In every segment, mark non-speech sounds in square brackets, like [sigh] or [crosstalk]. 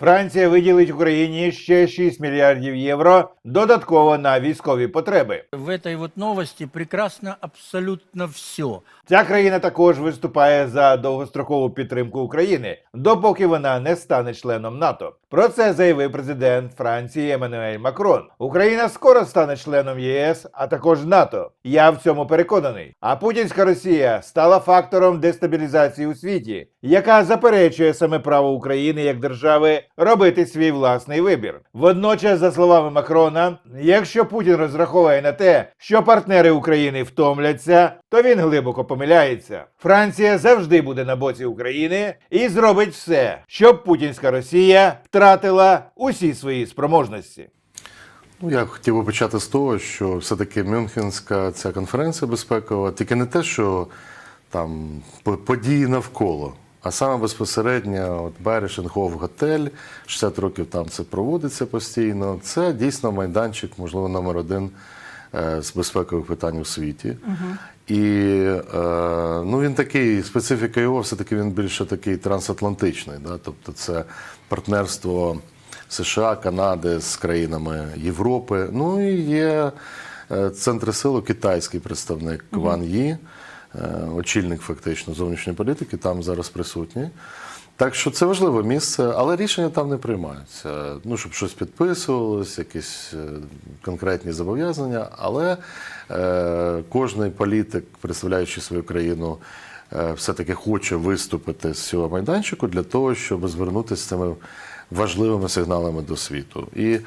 Франція виділить Україні ще 6 мільярдів євро додатково на військові потреби. В этой вот новости прекрасно абсолютно все. Ця країна також виступає за довгострокову підтримку України, допоки вона не стане членом НАТО. Про це заявив президент Франції Еммануель Макрон. Україна скоро стане членом ЄС, а також НАТО. Я в цьому переконаний. А путінська Росія стала фактором дестабілізації у світі, яка заперечує саме право України як держави робити свій власний вибір. Водночас, за словами Макрона, якщо Путін розраховує на те, що партнери України втомляться, то він глибоко помиляється. Франція завжди буде на боці України і зробить все, щоб путінська Росія втратила усі свої спроможності. Ну, я хотів би почати з того, що все-таки Мюнхенська ця конференція безпекова, тільки не те, що там події навколо, а саме безпосередньо от Берешенхоф готель, 60 років там це проводиться постійно. Це дійсно майданчик, можливо, номер один е, з безпекових питань у світі. І е, ну, він такий, специфіка його, все-таки він більше такий трансатлантичний. Да? Тобто це партнерство США, Канади з країнами Європи. Ну і є е, центри силу, китайський представник Ван Ї, очільник фактично зовнішньої політики, там зараз присутній. Так що це важливе місце, але рішення там не приймаються. Ну, щоб щось підписувалось, якісь е, конкретні зобов'язання. Але е, кожний політик, представляючи свою країну, е, все-таки хоче виступити з цього майданчику для того, щоб звернутися з цими важливими сигналами до світу. І е,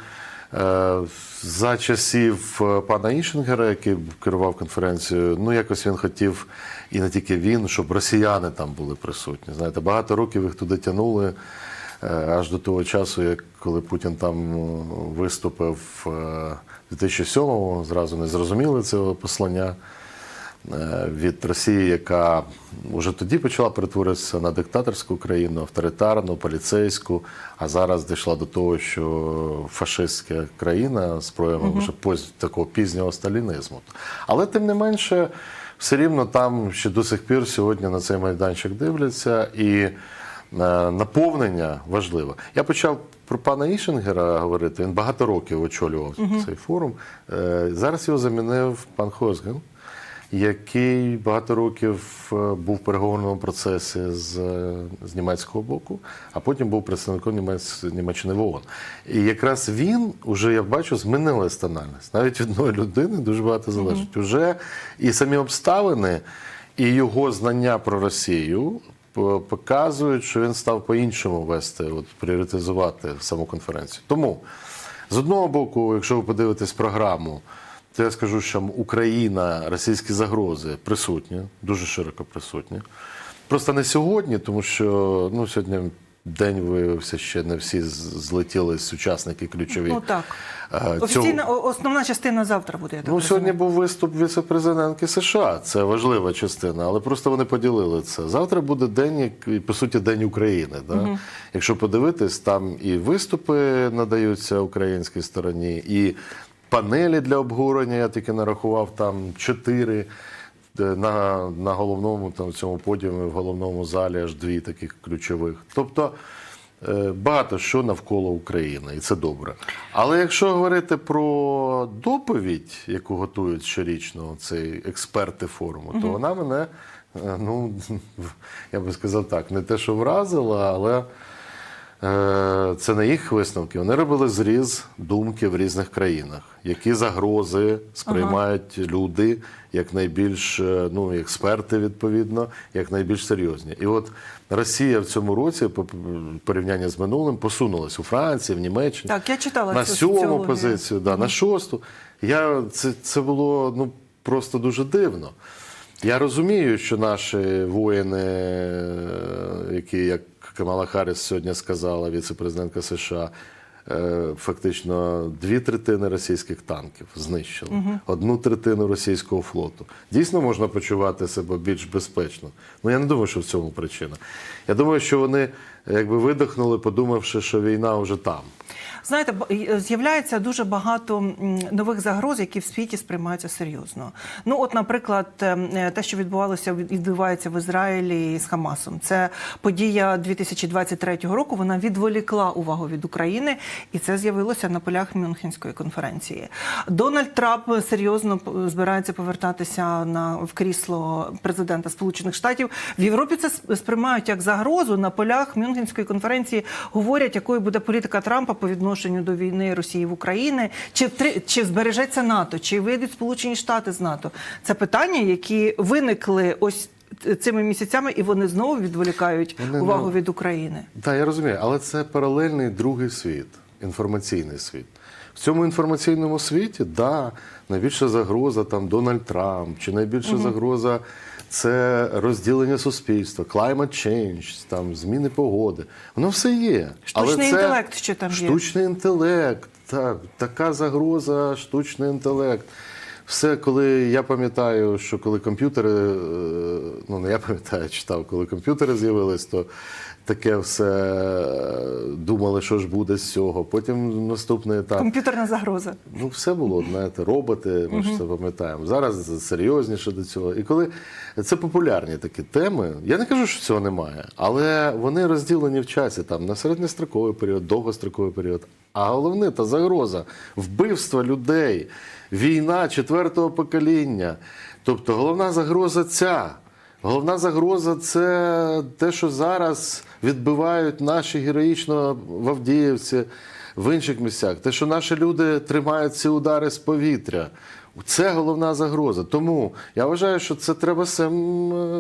за часів е, пана Ішингера, який керував конференцією, ну якось він хотів, і не тільки він, щоб росіяни там були присутні. Знаєте, багато років їх туди тягнули. е, Аж до того часу, як коли Путін там е, виступив е, в 2007-му, зразу не зрозуміли цього послання е, від Росії, яка вже тоді почала перетворитися на диктаторську країну, авторитарну, поліцейську, а зараз дійшла до того, що фашистська країна з проявами вже поз- такого пізнього сталінізму. Але тим не менше, все рівно там ще до сих пір сьогодні на цей майданчик дивляться і. е, Наповнення важливо. Я почав про пана Ішингера говорити. Він багато років очолював цей форум. Е, Зараз його замінив пан Хозген, який багато років е, був в переговорному процесі з, е, з німецького боку, а потім був представником Німець, Німеччини в ООН. І якраз він уже, я бачу, змінилась тональність. Навіть від одної людини дуже багато залежить. Уже і самі обставини, і його знання про Росію показують, що він став по-іншому вести, от, пріоритизувати саму конференцію. Тому, з одного боку, якщо ви подивитесь програму, то я скажу, що Україна, російські загрози присутні, дуже широко присутні. Просто не сьогодні, тому що ну, сьогодні день виявився ще не всі злетіли сучасники ключові. Ну так. е, цього- основна частина завтра буде. Я так Ну, сьогодні розумію. був виступ віце-президентки США. Це важлива частина, але просто вони поділили це. Завтра буде день, по суті, День України. Да? Якщо подивитись, там і виступи надаються українській стороні, і панелі для обговорення. Я тільки нарахував там чотири. На, на головному там цьому подіумі в головному залі аж дві таких ключових. Тобто е, багато що навколо України, і це добре. Але якщо говорити про доповідь, яку готують щорічно ці експерти форуму, то вона мене, е, ну [laughs] я би сказав так, не те, що вразила, але е, це не їх висновки. Вони робили зріз думки в різних країнах, які загрози сприймають люди як найбільш е, ну, експерти, відповідно, як найбільш серйозні. І от Росія в цьому році, по порівнянні з минулим, посунулась у Франції, в Німеччині Так, я читала на сьому позицію, да, на шосту. Я, це, це було ну, просто дуже дивно. Я розумію, що наші воїни, е, які, як Камала Харріс сьогодні сказала, віце-президентка США, е, фактично дві третини російських танків знищили, одну третину російського флоту. Дійсно можна почувати себе більш безпечно. Ну я не думаю, що в цьому причина. Я думаю, що вони якби видихнули, подумавши, що війна вже там. Знаєте, з'являється дуже багато нових загроз, які в світі сприймаються серйозно. Ну, от, наприклад, ем, е, те, що відбувалося відбувається в Ізраїлі з Хамасом, це подія 2023 року. Вона відволікла увагу від України, і це з'явилося на полях Мюнхенської конференції. Дональд Трамп серйозно збирається повертатися на в крісло президента Сполучених Штатів. В Європі це сприймають як загрозу. На полях Мюнхенської конференції говорять, якою буде політика Трампа по відношенню до війни Росії в Україні, чи чи збережеться НАТО, чи вийдуть Сполучені Штати з НАТО. Це питання, які виникли ось цими місяцями, і вони знову відволікають Вони, увагу ну, від України. Так, я розумію, але це паралельний другий світ, інформаційний світ. В цьому інформаційному світі, да, найбільша загроза там Дональд Трамп, чи найбільша загроза це розділення суспільства, climate change, там зміни погоди. Воно все є. Штучний Але це інтелект, що там є. Штучний інтелект, так, така загроза, штучний інтелект. Все, коли я пам'ятаю, що коли комп'ютери, е, ну не я пам'ятаю, читав, коли комп'ютери з'явились, то таке все е, думали, що ж буде з цього. Потім наступний етап. Комп'ютерна загроза. Ну, все було, знаєте, роботи, ми ж це пам'ятаємо. Зараз серйозніше до цього. І коли це популярні такі теми, я не кажу, що цього немає, але вони розділені в часі там на середньостроковий період, довгостроковий період. А головне та загроза вбивства людей, війна четвертого покоління. Тобто головна загроза ця. Головна загроза це те, що зараз відбивають наші героїчно в Авдіївці, в інших місцях. Те, що наші люди тримають ці удари з повітря. Це головна загроза. Тому я вважаю, що це треба е,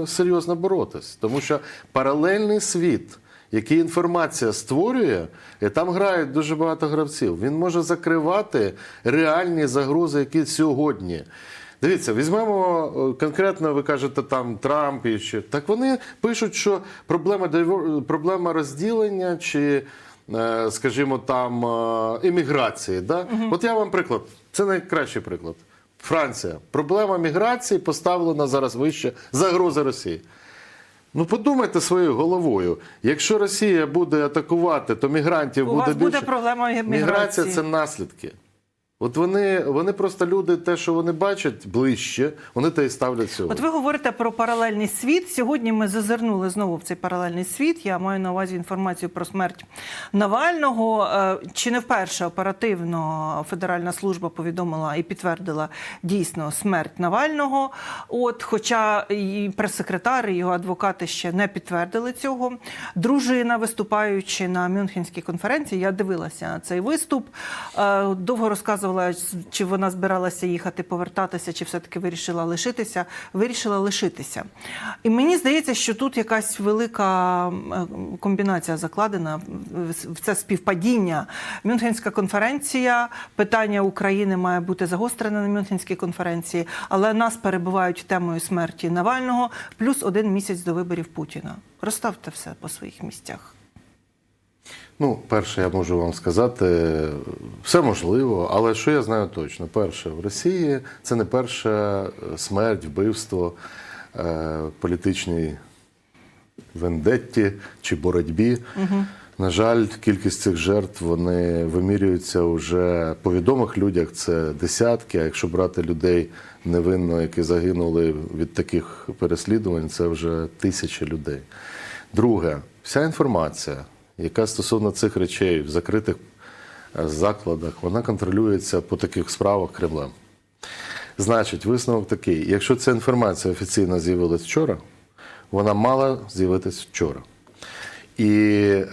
серйозно боротись. Тому що паралельний світ, який інформація створює, і там грають дуже багато гравців. Він може закривати реальні загрози, які сьогодні. Дивіться, візьмемо е, конкретно, ви кажете там Трамп і ще. Так вони пишуть, що проблема проблема розділення чи, е, скажімо, там імміграції. Да? От я вам приклад. Це найкращий приклад. Франція. Проблема міграції поставлена зараз вище загроза Росії. Ну подумайте своєю головою. Якщо Росія буде атакувати, то мігрантів У буде вас більше. буде проблема міграції. Міграція це наслідки. От вони, вони просто люди, те, що вони бачать ближче, вони те і ставлять сьогодні. От ви говорите про паралельний світ. Сьогодні ми зазирнули знову в цей паралельний світ. Я маю на увазі інформацію про смерть Навального. Е, Чи не вперше оперативно Федеральна служба повідомила і підтвердила дійсно смерть Навального? От, хоча і прес-секретар, і його адвокати ще не підтвердили цього. Дружина, виступаючи на Мюнхенській конференції, я дивилася цей виступ. Е, Довго розказувала, чи вона збиралася їхати, повертатися, чи все-таки вирішила лишитися. Вирішила лишитися. І мені здається, що тут якась велика е, комбінація закладена в це співпадіння. Мюнхенська конференція, питання України має бути загострене на Мюнхенській конференції, але нас перебувають темою смерті Навального плюс один місяць до виборів Путіна. Розставте все по своїх місцях. Ну, перше, я можу вам сказати, все можливо, але що я знаю точно? Перше, в Росії це не перша е, смерть, вбивство, е, політичній вендетті чи боротьбі. На жаль, кількість цих жертв вони вимірюються вже по відомих людях. Це десятки. А якщо брати людей невинно, які загинули від таких переслідувань, це вже тисячі людей. Друге, вся інформація, яка стосовно цих речей в закритих е, закладах, вона контролюється по таких справах Кремлем. Значить, висновок такий: якщо ця інформація офіційно з'явилась вчора, вона мала з'явитись вчора. І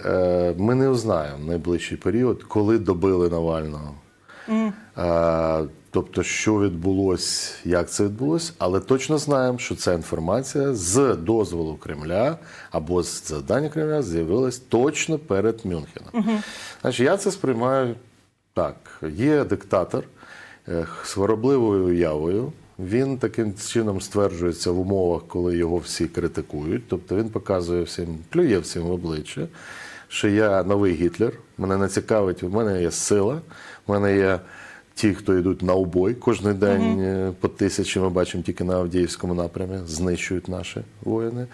е, ми не узнаємо в найближчий період, коли добили Навального. Е, тобто, що відбулося, як це відбулося, але точно знаємо, що ця інформація з дозволу Кремля або з завдання Кремля з'явилась точно перед Мюнхеном. Значить, я це сприймаю так: є диктатор з хворобливою уявою. Він таким чином стверджується в умовах, коли його всі критикують. Тобто він показує всім, плює всім в обличчя, що я новий Гітлер, мене не цікавить, в мене є сила, в мене є ті, хто йдуть на убой кожен день е, по тисячі, ми бачимо тільки на Авдіївському напрямі, знищують наші воїни.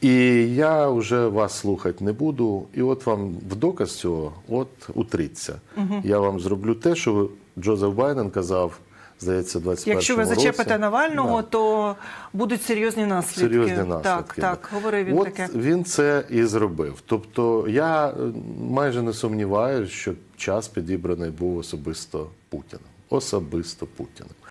І я вже вас слухати не буду. І от вам в доказ цього, от утріться. Я вам зроблю те, що Джозеф Байден казав, здається, 21 Якщо ви році. зачепите Навального, Да. то будуть серйозні наслідки. Серйозні наслідки. Так, да. так, говорив він От таке. Він це і зробив. Тобто я е, майже не сумніваюся, що час підібраний був особисто Путіним. Особисто Путіним.